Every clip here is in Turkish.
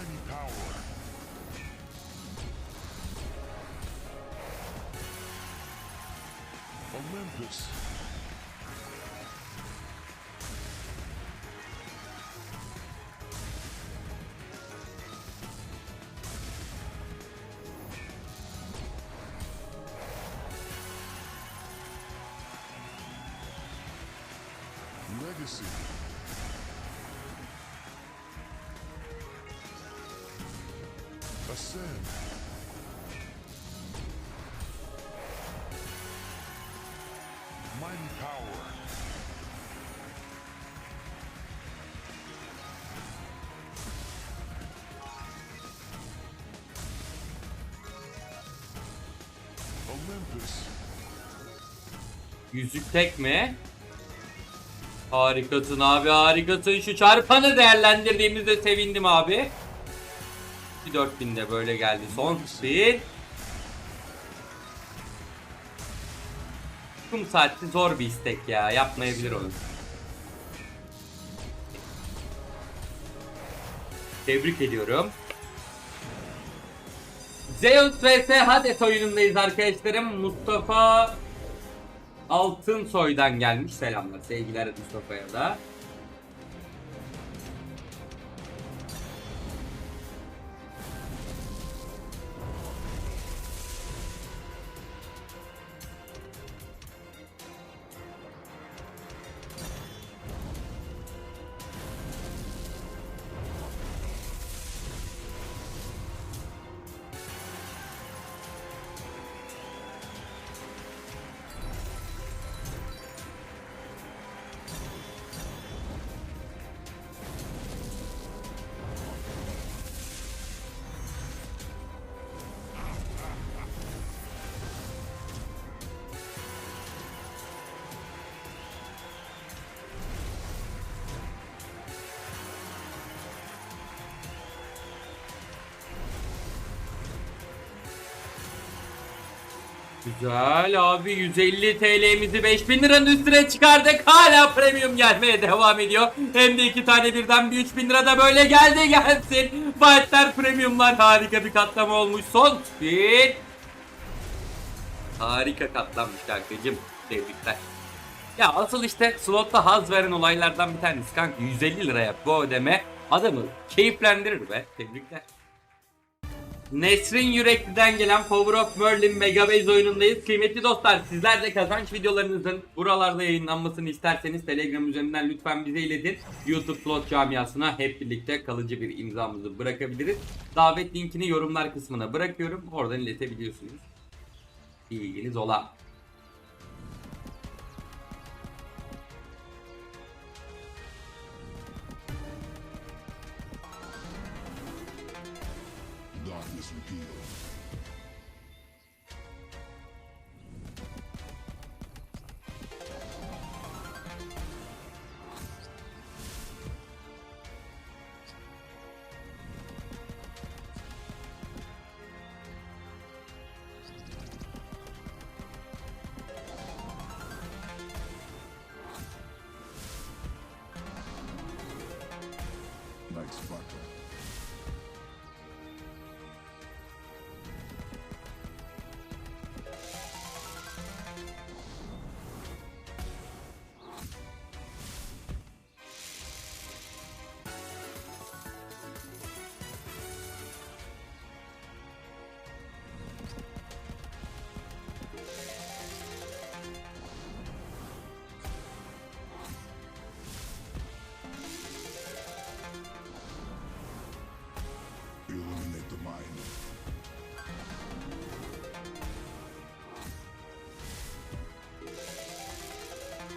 Mighty power. Olympus. Yüzük tek mi? Harikasın abi harikasın. Şu çarpanı değerlendirdiğimizde sevindim abi. Bir 4000 de böyle geldi. Son spin. Kum saati zor bir istek ya. Yapmayabilir onu. Tebrik ediyorum. Zeus vs Hades oyunundayız arkadaşlarım. Mustafa Altın soydan gelmiş selamlar. Sevgiler Mustafa'ya da. Güzel abi 150 TL'mizi 5000 liranın üstüne çıkardık. Hala premium gelmeye devam ediyor. Hem de iki tane birden bir 3000 lira da böyle geldi gelsin. Fightler premiumlar harika bir katlama olmuş. Son spin. Harika katlanmış kankacım. Tebrikler. Ya asıl işte slotta haz veren olaylardan bir tanesi kanka 150 liraya bu ödeme adamı keyiflendirir be. Tebrikler. Nesrin Yürekli'den gelen Power of Merlin Megabase oyunundayız. Kıymetli dostlar sizler de kazanç videolarınızın buralarda yayınlanmasını isterseniz Telegram üzerinden lütfen bize iletin. YouTube Slot camiasına hep birlikte kalıcı bir imzamızı bırakabiliriz. Davet linkini yorumlar kısmına bırakıyorum. Oradan iletebiliyorsunuz. İlginiz ola.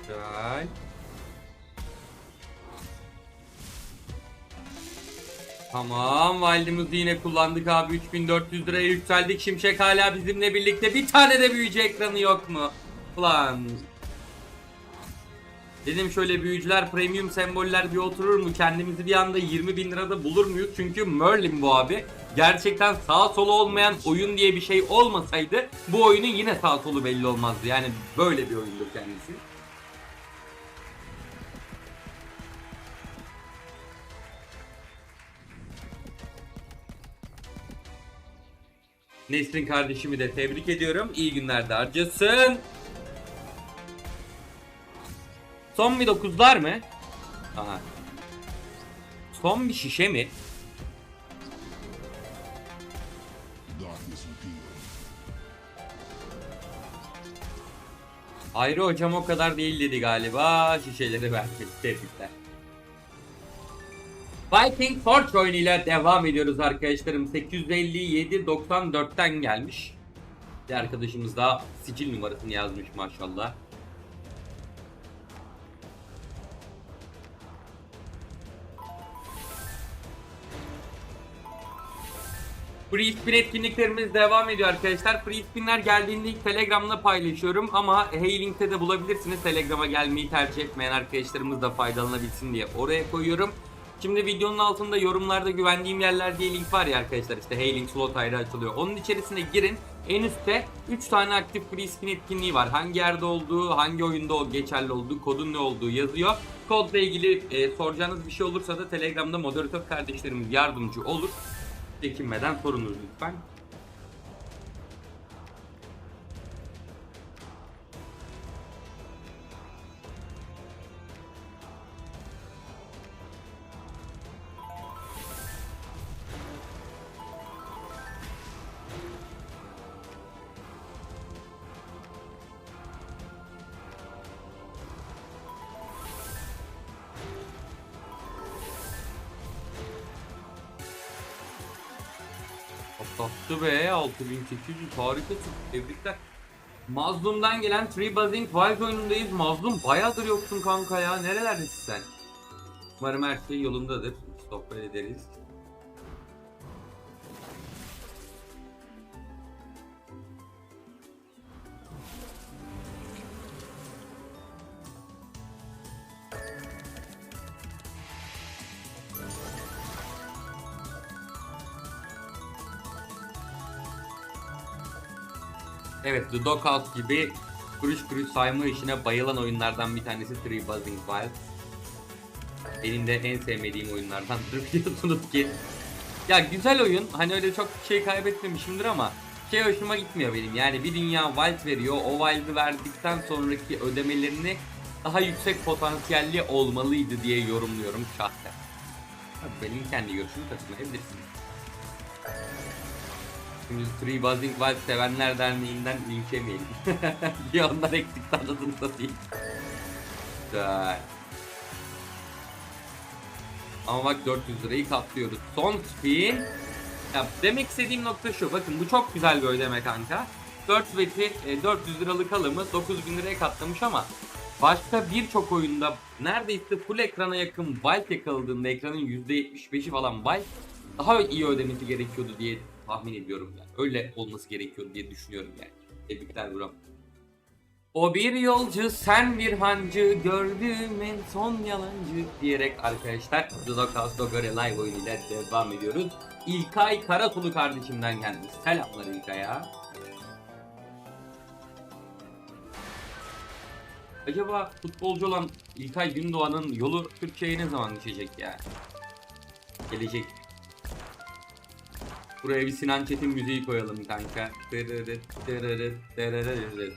Güzel. Tamam validimizi yine kullandık abi 3400 liraya yükseldik Şimşek hala bizimle birlikte bir tane de büyücü ekranı yok mu? Ulan Dedim şöyle büyücüler premium semboller bir oturur mu kendimizi bir anda 20 bin lirada bulur muyuz? Çünkü Merlin bu abi. Gerçekten sağ solu olmayan oyun diye bir şey olmasaydı bu oyunun yine sağ solu belli olmazdı. Yani böyle bir oyundur kendisi. Nesrin kardeşimi de tebrik ediyorum. İyi günlerde harcasın. Son bir dokuzlar mı? Aha. Son bir şişe mi? Ayrı hocam o kadar değil dedi galiba. Şişeleri verdi. Tebrikler. Fighting Forge oyunuyla devam ediyoruz arkadaşlarım. 857-94'ten gelmiş. Bir arkadaşımız da sicil numarasını yazmış maşallah. Free spin etkinliklerimiz devam ediyor arkadaşlar. Free spinler geldiğinde ilk Telegram'da paylaşıyorum ama Hey de bulabilirsiniz. Telegram'a gelmeyi tercih etmeyen arkadaşlarımız da faydalanabilsin diye oraya koyuyorum. Şimdi videonun altında yorumlarda güvendiğim yerler diye link var ya arkadaşlar işte Hey slot ayrı açılıyor. Onun içerisine girin. En üstte 3 tane aktif free spin etkinliği var. Hangi yerde olduğu, hangi oyunda o geçerli olduğu, kodun ne olduğu yazıyor. Kodla ilgili e, soracağınız bir şey olursa da Telegram'da moderatör kardeşlerimiz yardımcı olur. Çekinmeden sorunuz lütfen. Atlattı be 6800 harikasın tebrikler. Mazlum'dan gelen Tree Buzzing Wild oyunundayız. Mazlum bayağıdır yoksun kanka ya. Nerelerdesin sen? Umarım her şey yolundadır. Sohbet ederiz. Evet The Doghouse gibi kuruş kuruş sayma işine bayılan oyunlardan bir tanesi Tree Buzzing Wild. Benim de en sevmediğim oyunlardandır biliyorsunuz ki. Ya güzel oyun. Hani öyle çok şey kaybetmemişimdir ama şey hoşuma gitmiyor benim. Yani bir dünya Wild veriyor. O Wild'ı verdikten sonraki ödemelerini daha yüksek potansiyelli olmalıydı diye yorumluyorum şahsen. Benim kendi görüşümü katılmayabilirsiniz. Şimdi Three Buzzing Wild Sevenler Derneği'nden linç yemeyelim. bir onlar eksik tanıdığını satayım. Güzel. Ama bak 400 lirayı katlıyoruz. Son spin. Ya demek istediğim nokta şu. Bakın bu çok güzel bir ödeme kanka. 4 beti e, 400 liralık alımı 9000 liraya katlamış ama başka birçok oyunda neredeyse full ekrana yakın wild yakaladığında ekranın %75'i falan wild daha iyi ödemesi gerekiyordu diye tahmin ediyorum yani. Öyle olması gerekiyordu diye düşünüyorum yani. Tebrikler bro. O bir yolcu, sen bir hancı, gördüğüm en son yalancı diyerek arkadaşlar Doghouse Dogger Live oyunuyla devam ediyoruz. İlkay Karakulu kardeşimden gelmiş. Selamlar İlkay'a. Acaba futbolcu olan İlkay Gündoğan'ın yolu Türkiye'ye ne zaman düşecek ya? Gelecek. Buraya bir Sinan Çetin müziği koyalım kanka. Dırırıt, dırırıt, dırırırıt.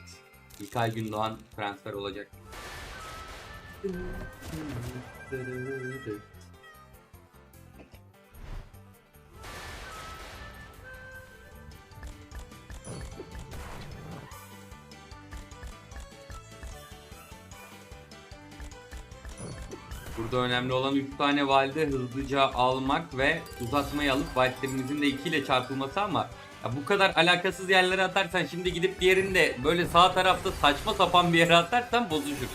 İlkay Gündoğan transfer olacak. Burada önemli olan 3 tane valide hızlıca almak ve uzatmayı alıp validlerimizin de 2 ile çarpılması ama ya bu kadar alakasız yerlere atarsan şimdi gidip diğerinde böyle sağ tarafta saçma sapan bir yere atarsan bozuşuruz.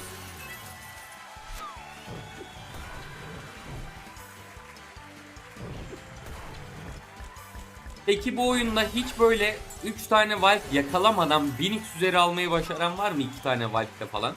Peki bu oyunda hiç böyle 3 tane Wild yakalamadan 1000 üzeri almayı başaran var mı 2 tane Wild'de falan?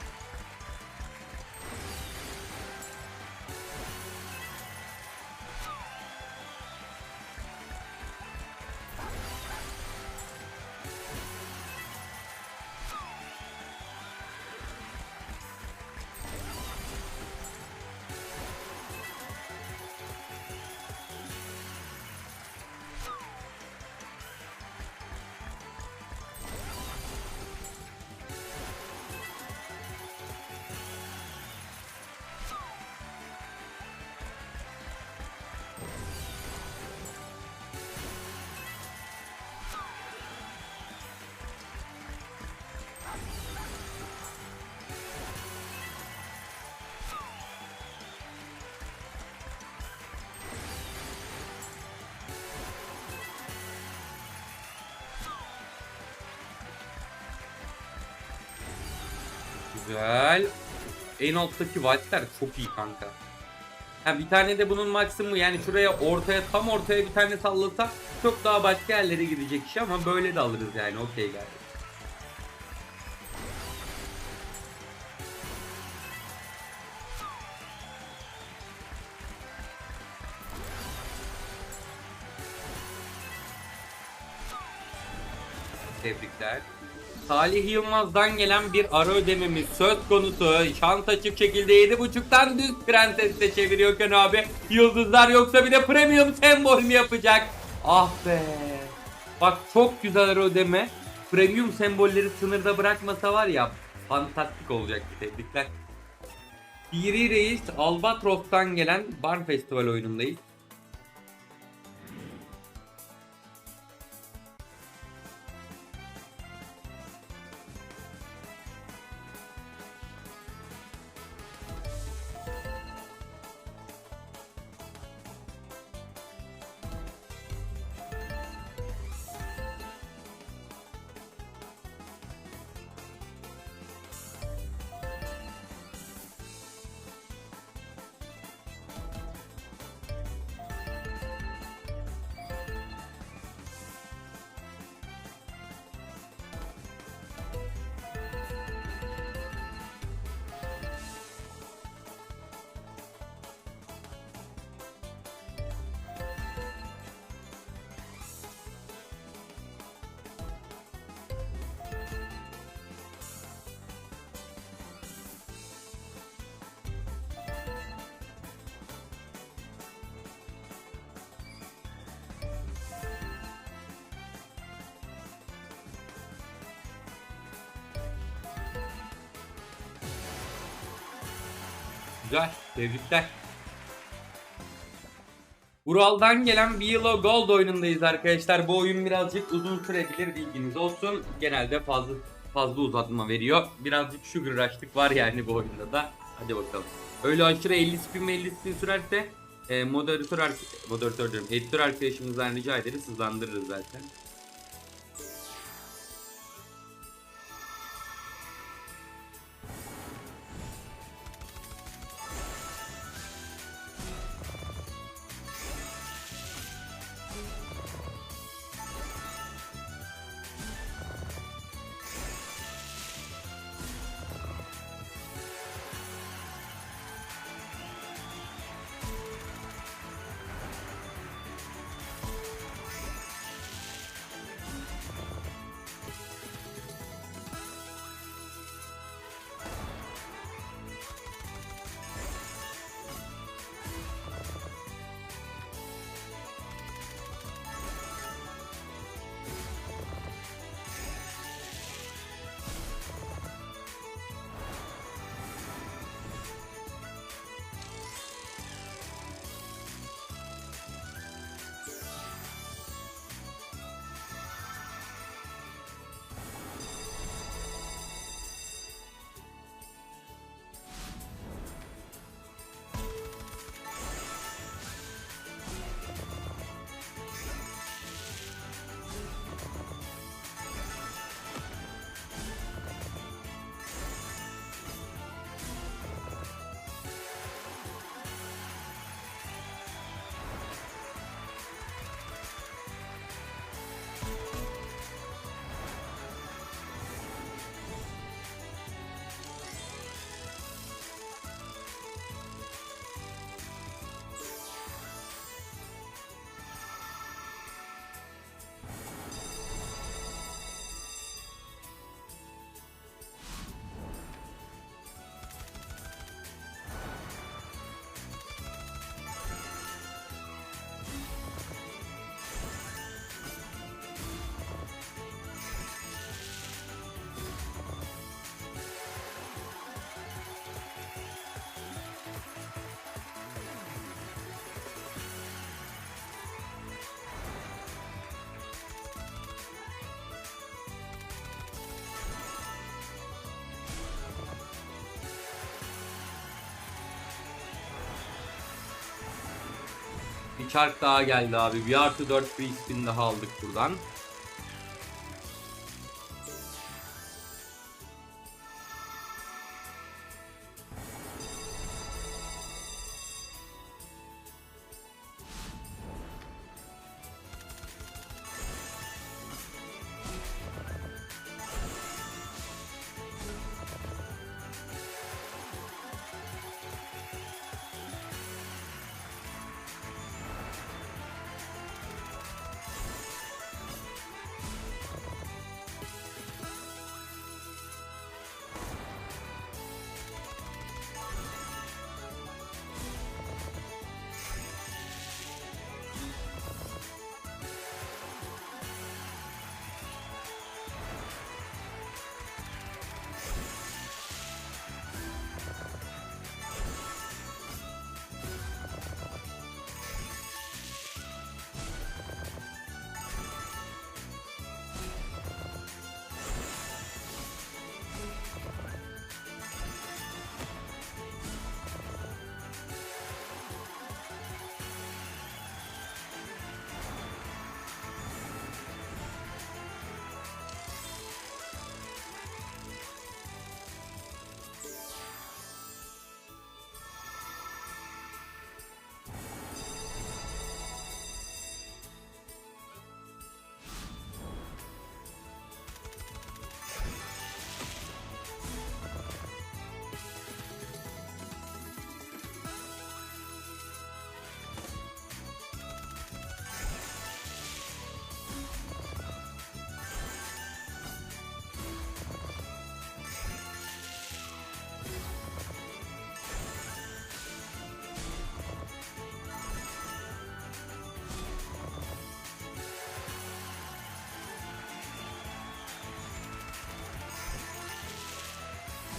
Güzel. En alttaki Walter çok iyi kanka. Ha, bir tane de bunun maksimumu yani şuraya ortaya tam ortaya bir tane sallasa çok daha başka yerlere gidecek iş ama böyle de alırız yani okey geldi. Tebrikler. Salih Yılmaz'dan gelen bir ara ödememiz söz konusu. Şans açık şekilde 7.5'tan düz prensesle çeviriyor Ken abi. Yıldızlar yoksa bir de premium sembol mü yapacak? Ah be. Bak çok güzel ara ödeme. Premium sembolleri sınırda bırakmasa var ya fantastik olacaktı tebrikler. Piri Reis Albatros'tan gelen Barn Festival oyunundayız. Güzel. Tebrikler. Ural'dan gelen Yellow Gold oyunundayız arkadaşlar. Bu oyun birazcık uzun sürebilir bilginiz olsun. Genelde fazla fazla uzatma veriyor. Birazcık sugar rush'lık var yani bu oyunda da. Hadi bakalım. Öyle aşırı 50 spin ve 50 spin sürerse e, moderatör, moderatör diyorum. Editör arkadaşımızdan rica ederiz hızlandırırız zaten. Bir çark daha geldi abi. Bir artı 4 free spin daha aldık buradan.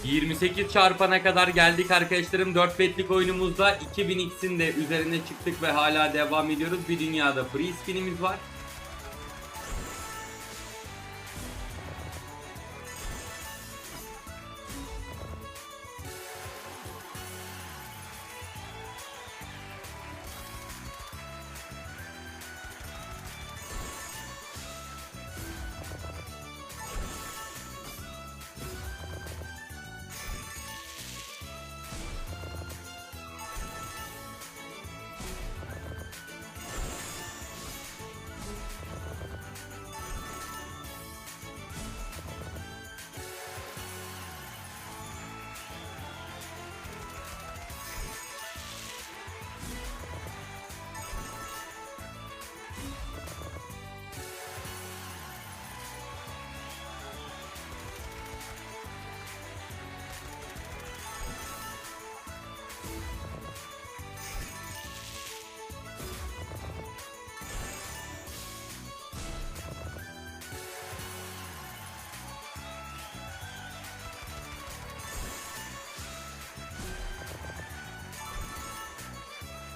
28 çarpana kadar geldik arkadaşlarım. 4 betlik oyunumuzda 2000x'in de üzerine çıktık ve hala devam ediyoruz. Bir dünyada free spinimiz var.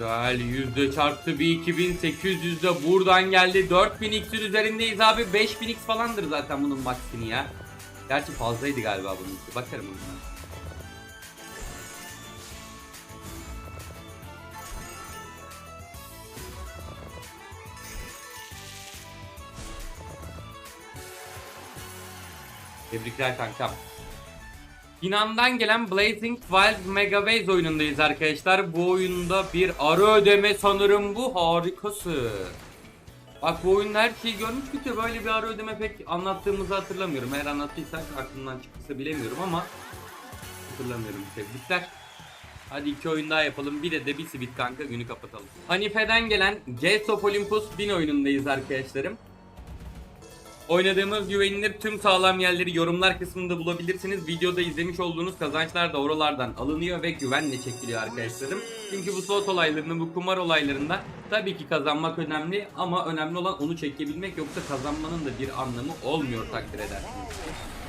Güzel yüzde çarptı bir 2800 de buradan geldi 4000x'in üzerindeyiz abi 5000x falandır zaten bunun maksini ya. Gerçi fazlaydı galiba bunun bakarım bunun. Tebrikler kankam. Yunan'dan gelen Blazing Wild Mega Base oyunundayız arkadaşlar. Bu oyunda bir ara ödeme sanırım bu harikası. Bak bu oyunda her şeyi görmüştük de böyle bir ara ödeme pek anlattığımızı hatırlamıyorum. Eğer anlattıysak aklımdan çıktıysa bilemiyorum ama hatırlamıyorum. Tebrikler. Hadi iki oyun daha yapalım. Bir de de bir sivit kanka günü kapatalım. Hanife'den gelen Gates of Olympus 1000 oyunundayız arkadaşlarım. Oynadığımız güvenilir tüm sağlam yerleri yorumlar kısmında bulabilirsiniz. Videoda izlemiş olduğunuz kazançlar da oralardan alınıyor ve güvenle çekiliyor arkadaşlarım. Çünkü bu slot olaylarında, bu kumar olaylarında tabii ki kazanmak önemli ama önemli olan onu çekebilmek yoksa kazanmanın da bir anlamı olmuyor takdir edersiniz.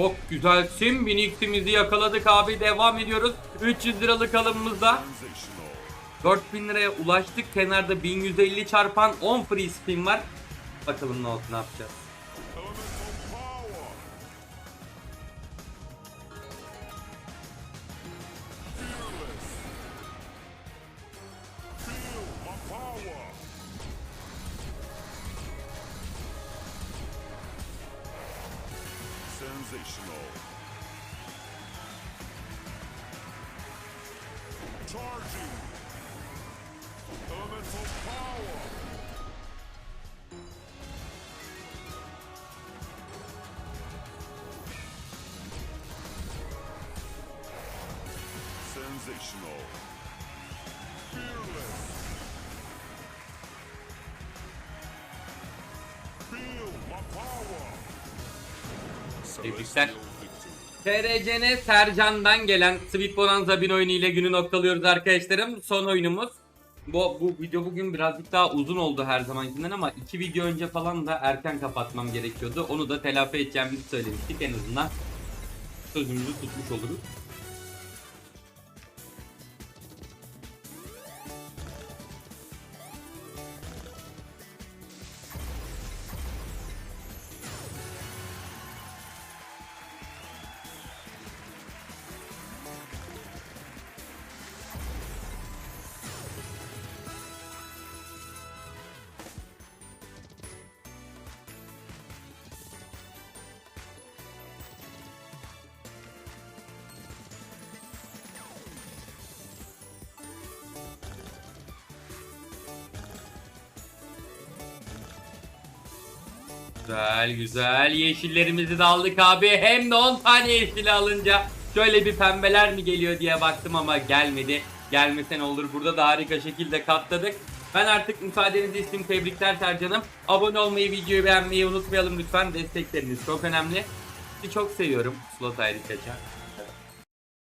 Çok güzelsin. Binix'imizi yakaladık abi. Devam ediyoruz. 300 liralık alımımızda. Sensational. 4000 liraya ulaştık. Kenarda 1150 çarpan 10 free spin var. Bakalım ne oldu ne yapacağız. Tebrikler. TRCN Sercan'dan gelen Sweet Bonanza 1000 oyunu ile günü noktalıyoruz arkadaşlarım. Son oyunumuz. Bu, bu video bugün birazcık daha uzun oldu her zamankinden ama iki video önce falan da erken kapatmam gerekiyordu. Onu da telafi edeceğimizi söylemiştik en azından. Sözümüzü tutmuş oluruz. Güzel güzel yeşillerimizi de aldık abi. Hem de 10 tane yeşili alınca şöyle bir pembeler mi geliyor diye baktım ama gelmedi. Gelmese ne olur burada da harika şekilde katladık. Ben artık müsaadenizi isteyeyim. Tebrikler Sercan'ım. Abone olmayı, videoyu beğenmeyi unutmayalım lütfen. Destekleriniz çok önemli. Sizi çok seviyorum. Slot ayrı kaçar.